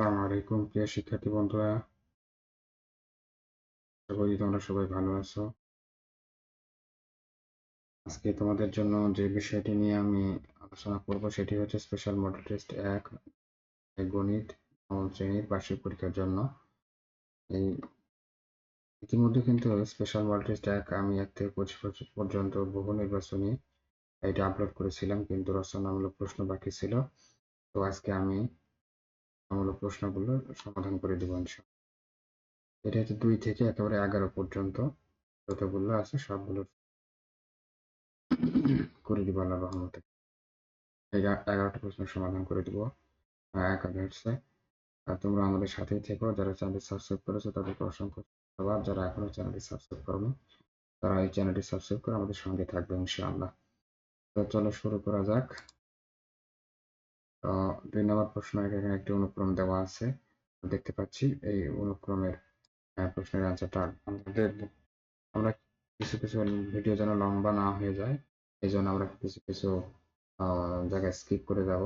আসসালামু আলাইকুম, প্রিয় শিক্ষার্থী বন্ধুরা। আশা করি তোমরা সবাই ভালো আছো। আজকে তোমাদের জন্য যে বিষয়টি নিয়ে আমি আলোচনা করব সেটি হচ্ছে স্পেশাল মডেল টেস্ট এক গণিত নবম শ্রেণির বার্ষিক পরীক্ষার জন্য। এই ইতিমধ্যে কিন্তু স্পেশাল মডেল টেস্ট এক আমি এক থেকে পঁচিশ পর্যন্ত বহু নির্বাচনী এটা আপলোড করেছিলাম, কিন্তু রচনামূলক প্রশ্ন বাকি ছিল। তো আজকে আমি রচনামূলক প্রশ্নগুলো সমাধান করে দেবো ইনশাআল্লাহ। এটা হচ্ছে দুই থেকে একেবারে এগারো পর্যন্ত যতগুলো আছে সবগুলো করে দিব আল্লাহ রহমতে। এগারোটা প্রশ্ন সমাধান করে দিব। একাদশে আর তোমরা আমাদের সাথেই থেকো। যারা চ্যানেলটি সাবস্ক্রাইব করেছ, তাদেরকে অসংখ্য ধন্যবাদ। যারা এখনও চ্যানেলটি সাবস্ক্রাইব করবে তারা এই চ্যানেলটি সাবস্ক্রাইব করে আমাদের সঙ্গে থাকবে ইনশাআল্লাহ। তো চলো শুরু করা যাক। দুই নম্বর প্রশ্ন এখানে একটি অনুক্রম দেওয়া আছে। দেখতে পাচ্ছি এই অনুক্রমের প্রশ্নের অ্যান্সারটা আমাদের, আমরা কিছু কিছু ভিডিও যেন লম্বা না হয়ে যায় এই জন্য আমরা কিছু কিছু জায়গায় স্কিপ করে যাব,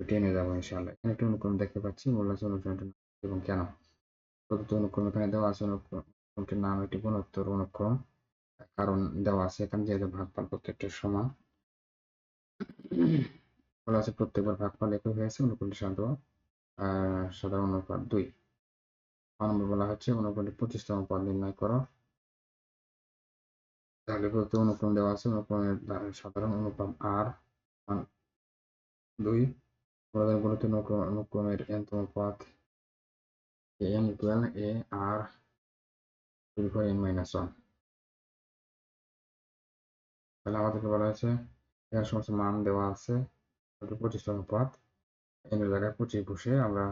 টেনে যাব ইনশাআল্লাহ। এখানে একটি অনুক্রম দেখতে পাচ্ছি মূল্যাংশ অনুক্রমটি এবং কেন? প্রদত্ত অনুক্রম, এখানে দেওয়া আছে অনুক্রমটির নাম একটি গুণোত্তর অনুক্রম, কারণ দেওয়া আছে এখানে যেহেতু ভাগফল প্রত্যেকটা সমান। বলা আছে, প্রত্যেকবার ভাগফল একই হয়েছে অনুক্রমটি সাধারণ সাধারণ অনুপাত দুই। নম্বর বলা হচ্ছে অনুক্রমটি পঁচিশতম পদ নির্ণয় করো। তাহলে প্রতি অনুক্রম দেওয়া আছে, অনুক্রমের সাধারণ অনুপাত আর দুই। প্রদানগুলোতে অনুক্রমের এনতম পথ N equal A R N minus one তাহলে আমাদেরকে বলা হয়েছে এর সমস্ত মান দেওয়া আছে। পঁচিশতম পথ এন জায়গায় পঁচিশ বসে আমরা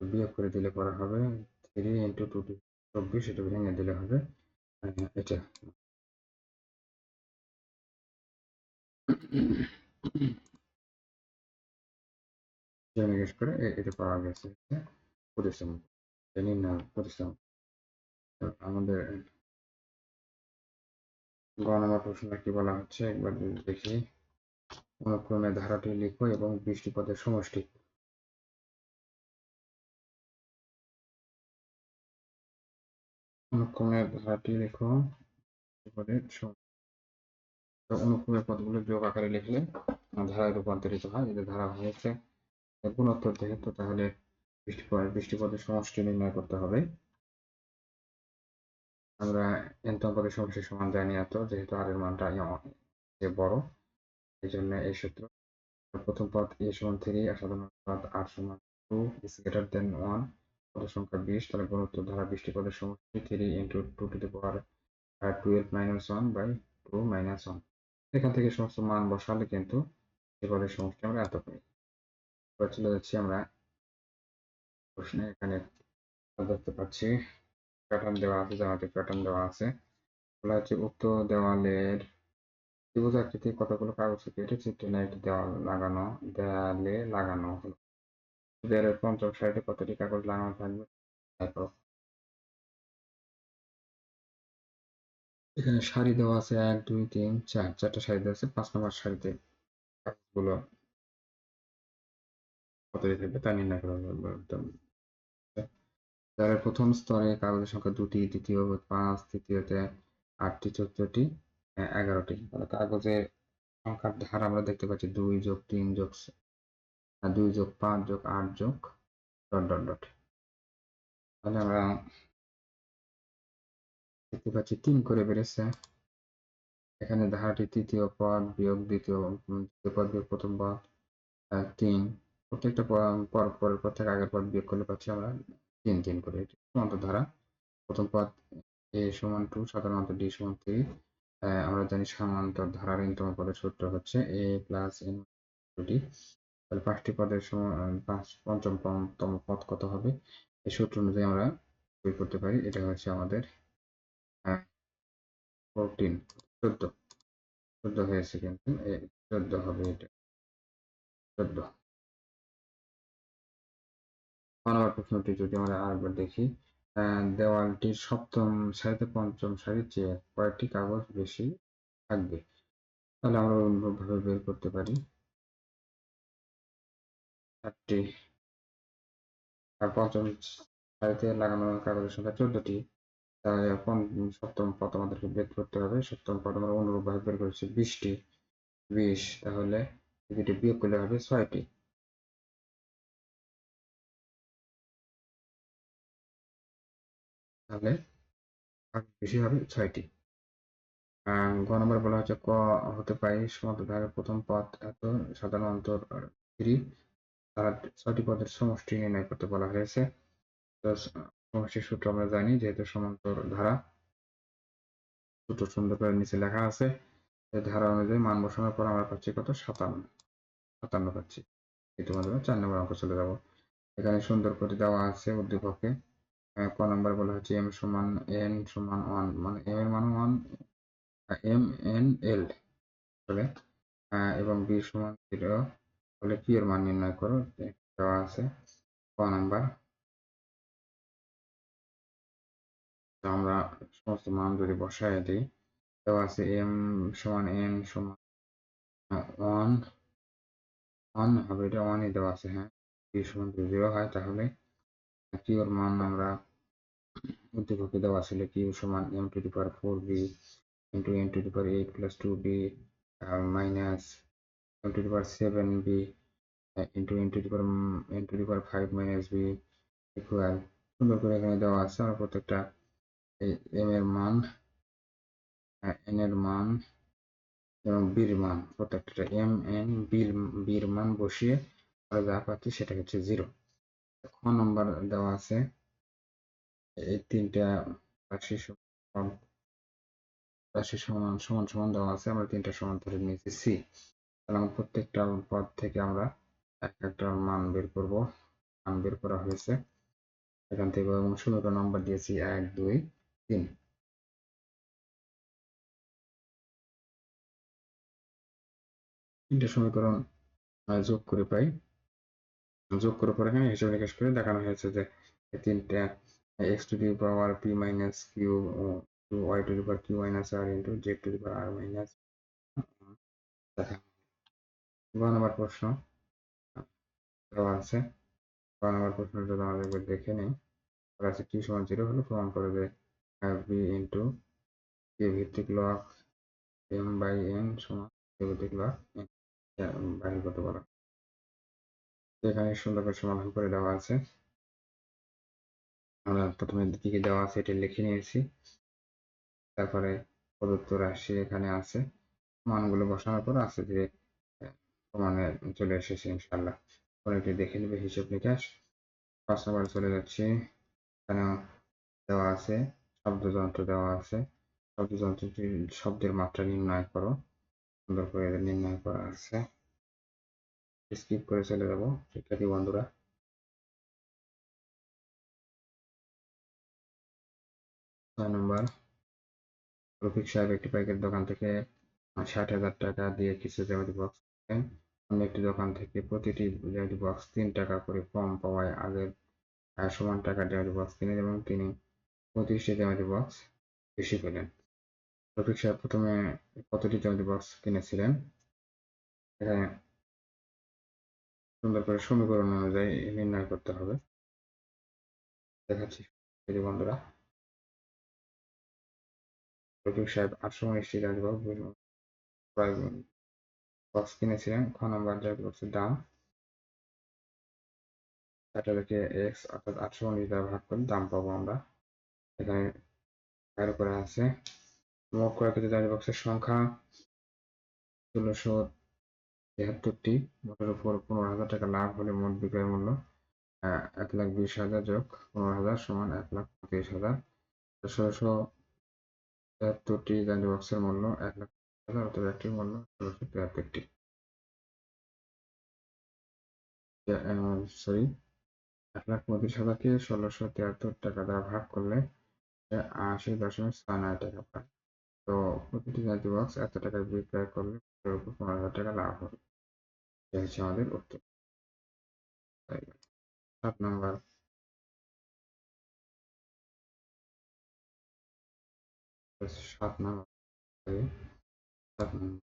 বিয়োগ করে দিলে পরে হবে থ্রি ইন্টু টু টু চব্বিশ, এটা ভেঙে দিলে হবে এটা। করে এটা গেছে পরিশ্রম পরিশ্রম আমাদের গ নম্বর প্রশ্নটা কি বলা হচ্ছে? একবার দেখি। অনুক্রমে ধারাটি লিখো এবং বৃষ্টি পদের সমষ্টি। অনুক্রমের ধারাটি লিখো পদের অনুক্রমের পদগুলো যোগ আকারে লিখলে ধারায় রূপান্তরিত হয়। যদি ধারা হয়েছে গুণোত্তর যেহেতু, তাহলে বৃষ্টিপদ বৃষ্টিপদের সমষ্টি নির্ণয় করতে হবে। আমরা এনতম পদের সমষ্টি সমান জানি এত, যেহেতু আর এর মানটা যে বড়। এই জন্য এই সূত্র প্রথম পদ এ সমান থ্রি, আর সাধারণ পদ আর সমান two is greater than one পদের সংখ্যা বিশ, তাহলে গুণোত্তর ধারা বৃষ্টি পদের সমষ্টি three into two two the power twelve minus one by two minus one এখান থেকে সমস্ত মান বসালে কিন্তু এ পদের সমষ্টি আমরা এত পাই। এবার চলে যাচ্ছি আমরা প্রশ্নে, এখানে দেখতে পাচ্ছি প্যাটার্ন দেওয়া আছে, জামাতে প্যাটার্ন দেওয়া আছে। বলা হচ্ছে উক্ত দেওয়ালের ত্রিভুজ আকৃতি কতগুলো কাগজ কেটে চিত্রনায়িক দেওয়াল লাগানো, দেয়ালে লাগানো হলো? দেয়ালের পঞ্চম সাইডে কতটি কাগজ লাগানো থাকবে? এখানে সারি দেওয়া আছে এক, দুই, তিন, চার। চারটা সারি দেওয়া আছে, পাঁচ নম্বর সারিতে কাগজগুলো কতটি থাকবে তা নির্ণয় করা যারা প্রথম স্তরে কাগজের সংখ্যা দুটি, দ্বিতীয়, পাঁচ, তৃতীয়তে আটটি, চোদ্দটি এগারোটি। মানে কাগজের সংখ্যার ধার আমরা দেখতে পাচ্ছি দুই যোগ তিন যোগ দুই যোগ পাঁচ যোগ আট যোগ ডট ডট ডট। তাহলে আমরা দেখতে পাচ্ছি তিন করে বেড়েছে। এখানে ধারাটি তৃতীয় পদ বিয়োগ দ্বিতীয় পদ বিয়োগ প্রথম পদ তিন। প্রত্যেকটা পর, পরের পর থেকে আগের পদ বিয়োগ করলে পাচ্ছি আমরা তিন তিন করে। সমান্তর ধারা। প্রথম পদ এ সমান টু, সাধারণত ডি সমান থ্রি। আমরা জানি সমান্তর ধারার ইনতম পদের সূত্র হচ্ছে এ প্লাস এন ডি তাহলে পাঁচটি পদের পাঁচ পঞ্চম তম পদ কত হবে? এই সূত্র অনুযায়ী আমরা বের করতে পারি। এটা হচ্ছে আমাদের ফোরটিন চোদ্দ। চোদ্দ হয়েছে কিন্তু চোদ্দ হবে এটা। চোদ্দ। প্রশ্নটি যদি আমরা আরেকবার দেখি দেওয়ালটির সপ্তম সারিতে পঞ্চম সারির চেয়ে কয়েকটি কাগজ বেশি থাকবে, তাহলে আমরা অন্যভাবে বের করতে পারি। চারটি। আর পঞ্চম সারিতে লাগানো কাগজের সংখ্যা চোদ্দটি। তাহলে সপ্তম পদ আমাদেরকে বের করতে হবে। সপ্তম পদ আমরা অনুরূপভাবে বের করেছি বিশটি। বিশ, তাহলে দুটি বিয়োগ করলে হবে ছয়টি। তাহলে বেশি হবে ছয়টি। গ নম্বর বলা হচ্ছে ক হতে পারে সমান্তরালের প্রথম পদ এত সাধারণ অন্তর থ্রি। তারা ছয়টি পদের সমষ্টি নির্ণয় করতে বলা হয়েছে। তো সমষ্টির সূত্র আমরা জানি যেহেতু সমান্তর ধারা সূত্র সুন্দর করে নিচে লেখা আছে ধারা অনুযায়ী মান বসানোর পর আমরা পাচ্ছি কত? সাতান্ন। সাতান্ন পাচ্ছি। এই তোমাদের চার নম্বর অঙ্ক চলে যাব। এখানে সুন্দর করে দেওয়া আছে উদ্দীপকে ক নম্বর বলা হচ্ছে এম সমান এন সমান ওয়ান মানে এম এর মান ওয়ান এম এন এল বলে এবং বি সমান জিরো হলে কি এর মান নির্ণয় করো, দেওয়া আছে, ক নাম্বার। আমরা সমস্ত মান যদি বসায় দিই, দেওয়া আছে এম সমান এন সমান ওয়ান ওয়ান হবে, এটা ওয়ানই দেওয়া আছে হ্যাঁ বি সমান যদি জিরো হয়, তাহলে কিউ এর মান আমরা উদ্দীপকে দেওয়া ছিল কিউ সমান M two the power four B into N two the power eight plus two B minus M two the power seven B into N two the power N two the power five minus B equal সুন্দর করে এখানে দেওয়া আছে আমরা প্রত্যেকটা M এর মান N এর মান এবং বির মান, প্রত্যেকটা এম এন বির বির মান বসিয়ে আমরা যা পাচ্ছি সেটা হচ্ছে জিরো খ নম্বর দেওয়া আছে। এই তিনটা রাশি রাশি সমান সমান সমান দেওয়া আছে। আমরা তিনটা সমান ধরে নিয়েছি সি তাহলে প্রত্যেকটা পদ থেকে আমরা এক একটা মান বের করব। মান বের করা হয়েছে। এখান থেকে এবং সমীকরণ নাম্বার দিয়েছি, এক, দুই, তিন। তিনটা সমীকরণ যোগ করে পাই। যোগ করে পরে এখানে হিসাব নিকাশ করে দেখানো হয়েছে যে তিনটা X two the power P minus Q two Y two the power Q minus R into Z two the power R minus দেখা গ নম্বর প্রশ্ন। দেওয়া আছে। গ নম্বর প্রশ্ন যদি আমাদের একবার দেখে নিই। আছে টি সমান জিরো হলে প্রমাণ করে যে বি ইন্টু কে ভিত্তিক লক এম বাই এন সমান কে ভিত্তিক লক এন বাহির করতে পারা এখানে সুন্দর করে সমাধান করে দেওয়া আছে। আমরা প্রথমে কি কি দেওয়া আছে, এটি লিখে নিয়েছি। তারপরে প্রদত্ত রাশি এখানে আছে। মানগুলো বসানোর পর আছে যে, প্রমাণে চলে এসেছে ইনশাল্লাহ পরে দেখে নেবে হিসেব নিকাশ। পাঁচ নম্বরে চলে যাচ্ছি। এখানেও দেওয়া আছে, শব্দযন্ত্র দেওয়া আছে। শব্দযন্ত্রটি শব্দের মাত্রা নির্ণয় করো। সুন্দর করে নির্ণয় করা আছে। স্কিপ করে চলে যাব শিক্ষার্থী বন্ধুরা। ছয় নম্বর, রফিক সাহেব একটি পাইকারি দোকান থেকে ষাট হাজার টাকা দিয়ে কিছু জ্যামিতি বক্স কেনেন অন্য একটি দোকান থেকে প্রতিটি জ্যামিতি বক্স তিন টাকা করে কম পাওয়ায় আগের সমান টাকা জ্যামিতি বক্স কিনেন এবং তিনি পঁচিশটি জ্যামিতি বক্স বেশি পেলেন রফিক সাহেব প্রথমে কতটি জ্যামিতি বক্স কিনেছিলেন? এখানে সুন্দর করে সমীকরণ অনুযায়ী নির্ণয় করতে হবে। দেখাচ্ছি বন্ধুরা। রফিক সাহেব আটশো উনিশটি বক্স কিনেছিলেন, খ নম্বর জাতীয় বক্সের দাম। থেকে এক্স অর্থাৎ আটশো উনিশ দ্বারা ভাগ করে দাম পাবো আমরা। এখানে বাইর করে আছে, মোট কয়েকটি জাতীয় বক্সের সংখ্যা? ষোলোশো তিয়াত্তরটি মোটের উপর পনেরো হাজার টাকা লাভ হলে মোট বিক্রয় মূল্য এক লাখ বিশ হাজার যোগ পনেরো হাজার সমান এক লাখ পঁয়ত্রিশ হাজার। ষোলোশো তিয়াত্তরটি জাতীয় বক্সের মূল্য এক লাখ হাজার অথবা একটির মূল্য ষোলোশো তিয়াত্তরটি। সরি এক লাখ পঁয়ত্রিশ হাজারকে ষোলোশো তিয়াত্তর টাকা দ্বারা ভাগ করলে আশি দশমিক ছয় নয় টাকা পায়। তো প্রতিটি জাতীয় বক্স এত টাকায় বিক্রয় করলে পনেরো হাজার টাকা লাভ হবে। এটা হচ্ছে আমাদের উত্তর। সাত নম্বর। সাত নম্বর। সাত নম্বর।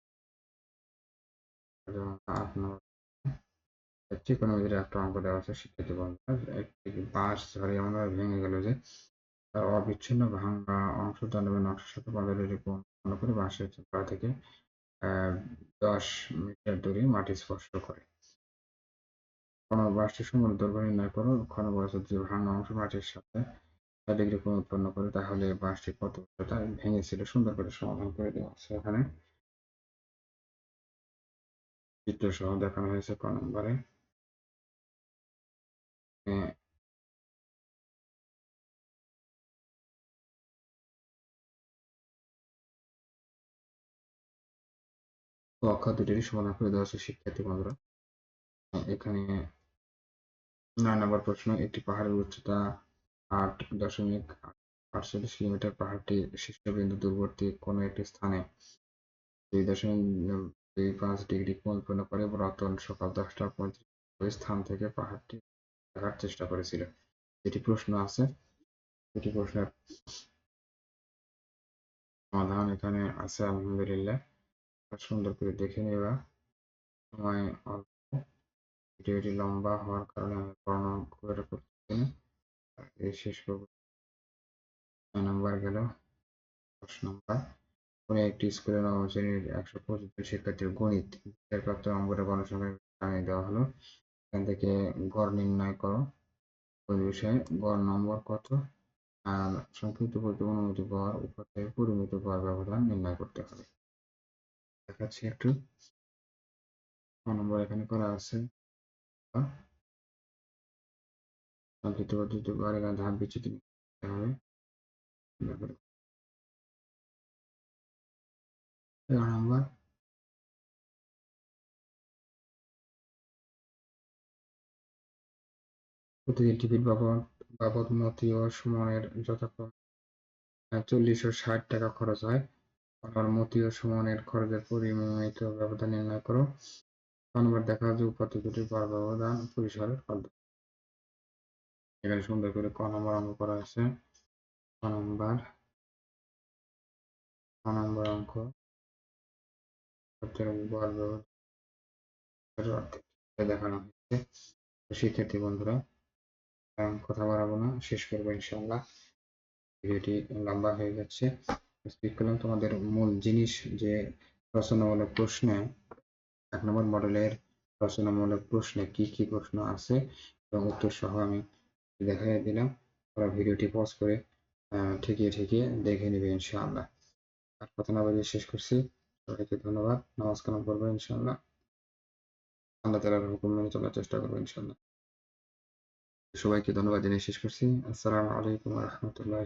আট নম্বর। একটা অঙ্ক দেওয়া আছে, শিক্ষার্থী একটি এমনভাবে ভেঙে গেল যে, তার অবিচ্ছিন্ন ভাঙা অংশ দণ্ডবেন অংশের সাথে পূর্ণ করে বাঁশের থেকে দশ মিটার দূরে মাটি স্পর্শ করে। কোন বাঁশটি সম্পূর্ণ দৈর্ঘ্য নির্ণয় করো ক্ষণ বয়সের যে ভাঙা অংশ মাটির সাথে ডিগ্রি কোণ উৎপন্ন করে, তাহলে বাঁশটি কত উচ্চতা ভেঙেছিল সুন্দর করে সমাধান করে দেওয়া আছে এখানে। চিত্র সহ দেখানো হয়েছে ক নম্বরে। অক্ষর দুটিরই সমাধান করে দেওয়া আছে শিক্ষার্থী বন্ধুরা। এখানে নয় নম্বর প্রশ্ন, একটি পাহাড়ের উচ্চতা আট দশমিক আটচল্লিশ কিলোমিটার। পাহাড়টি শীর্ষবিন্দু দূরবর্তী কোনো একটি স্থানে দুই দশমিক দুই পাঁচ ডিগ্রি কোণ উৎপন্ন করে রতন সকাল দশটা পঁয়ত্রিশ ওই স্থান থেকে পাহাড়টি দেখার চেষ্টা করেছিল। যেটি প্রশ্ন আছে। এটি প্রশ্নের সমাধান এখানে আছে, আলহামদুলিল্লাহ। সুন্দর করে দেখে নেবা সময় অল্প। ভিডিওটি লম্বা হওয়ার কারণে আমি বর্ণনা খুব একটা করতেছি না। শেষ করব। নয় নম্বর গেল। দশ নম্বর। কোনো একটি স্কুলের নবম শ্রেণির একশো জন শিক্ষার্থীর গণিত প্রাপ্ত নম্বরের গণসংখ্যা জানিয়ে দেওয়া হলো। এখান থেকে গড় নির্ণয় করো। ওই বিষয়ে? গড় নম্বর কত? আর সংক্ষিপ্ত করতে অনুমতি গড় থেকে পরিমিত গড় ব্যবধান নির্ণয় করতে হবে। দেখাচ্ছি একটু। নম্বর এখানে করা আছে। প্রতিটি টিকিট বাবদ বাবদ মতি ও সুমনের যথাক্রমে চল্লিশ ও ষাট টাকা খরচ হয়। আবার মতি ও সুমনের খরচের পরিমিত ব্যবধান নির্ণয় করো। নম্বর দেখা যে উপাত্ত দুটির বড় ব্যবধান পরিসরের কত এখানে সুন্দর করে ক নম্বর অঙ্ক করা আছে ক নম্বর ক নম্বর অঙ্ক বড় ব্যবধান দেখানো হয়েছে। শিক্ষার্থী বন্ধুরা কথা বাড়াবো না। শেষ করব ইনশাল্লাহ ভিডিওটি লম্বা হয়ে যাচ্ছে। স্পিক করলাম তোমাদের মূল জিনিস যে রচনামূলক প্রশ্নে, এক নম্বর মডেলের রচনামূলক প্রশ্নে কি কি প্রশ্ন আছে, এবং উত্তর সহ আমি দেখাই দিলাম। তোমরা ভিডিওটি পজ করে ঠিকিয়ে ঠিকিয়ে দেখে নিবে ইনশাআল্লাহ। আর কথা না বলে শেষ করছি। সবাইকে ধন্যবাদ। নামাজ করব ইনশাআল্লাহ। আল্লাহ তালার হুকুম মেনে চলার চেষ্টা করব ইনশাআল্লাহ। সবাইকে ধন্যবাদ জানিয়ে শেষ করছি। আসসালামু আলাইকুম রহমতুল্লাহ